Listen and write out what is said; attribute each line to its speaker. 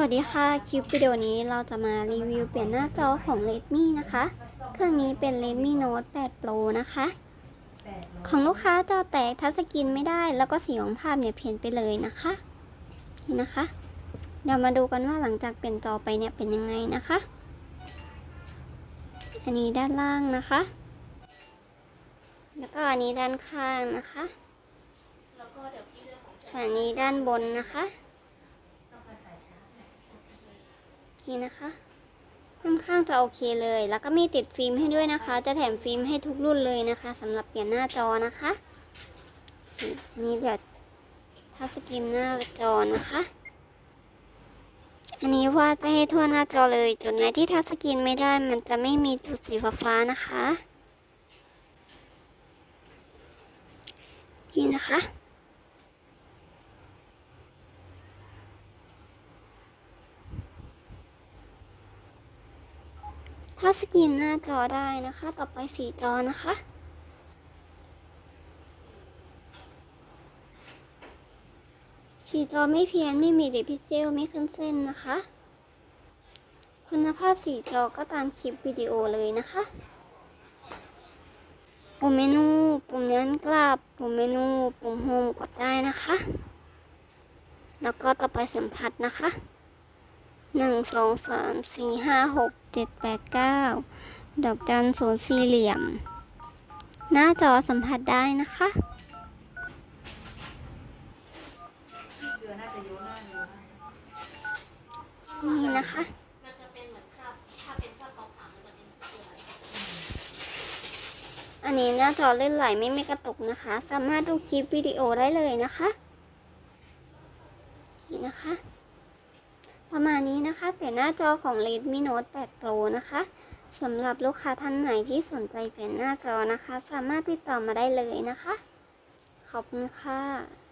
Speaker 1: วัสดีค่ะ คลิปวิดีโอนี้เราจะมารีวิวเปลี่ยนหน้าจอของ Redmi นะคะ เครื่องนี้เป็น Redmi Note 8 Pro นะคะ ของลูกค้าจอแตกทัชสกรีนไม่ได้ แล้วก็สีของภาพเนี่ยเพี้ยนไปเลยนะคะ นี่นะคะ เดี๋ยวมาดูกันว่าหลังจากเปลี่ยนจอไปเนี่ยเป็นยังไงนะคะ อันนี้ด้านล่างนะคะ แล้วก็อันนี้ด้านข้างนะคะส่วนอันนี้ด้านบนนะคะ นี่นะคะค่อนข้างจะโอเคเลย แล้วก็มีติดฟิล์มให้ด้วยนะคะ จะแถมฟิล์มให้ทุกรุ่นเลยนะคะสำหรับเปลี่ยนหน้าจอนะคะอันนี้เดี๋ยวทัชสกรีนหน้าจอนะคะ อันนี้วาดไปให้ทั่วหน้าจอเลย จุดไหนที่ทัชสกรีนไม่ได้ มันจะไม่มีจุดสีฟ้าๆนะคะ นี่นะคะ ถ้าสกรีนหน้าจอได้นะคะ ต่อไปสีจอนะคะ สีจอไม่เพี้ยนไม่มีเดพิเซลไม่ขึ้นเส้นนะคะ คุณภาพสีจอก็ตามคลิปวิดีโอเลยนะคะปุ่มเมนู ปุ่มย้อนกลับ ปุ่มเมนู ปุ่มโฮมกดได้นะคะ แล้วก็ต่อไปสัมผัสนะคะ หนึ่งสองสามสี่ห้าหกเจ็ดแปดเก้าดอกจันศูนย์สี่เหลี่ยม หน้าจอสัมผัสได้นะคะนี่นะคะอันนี้หน้าจอเล่นไหลไม่มีกระตุกนะคะ สามารถดูคลิปวิดีโอได้เลยนะคะ นี่นะคะ ประมาณนี้นะคะเปลี่ยนหน้าจอของ Redmi Note 8 Pro นะคะสำหรับลูกค้าท่านไหนที่สนใจเปลี่ยนหน้าจอนะคะ สามารถติดต่อมาได้เลยนะคะ ขอบคุณค่ะ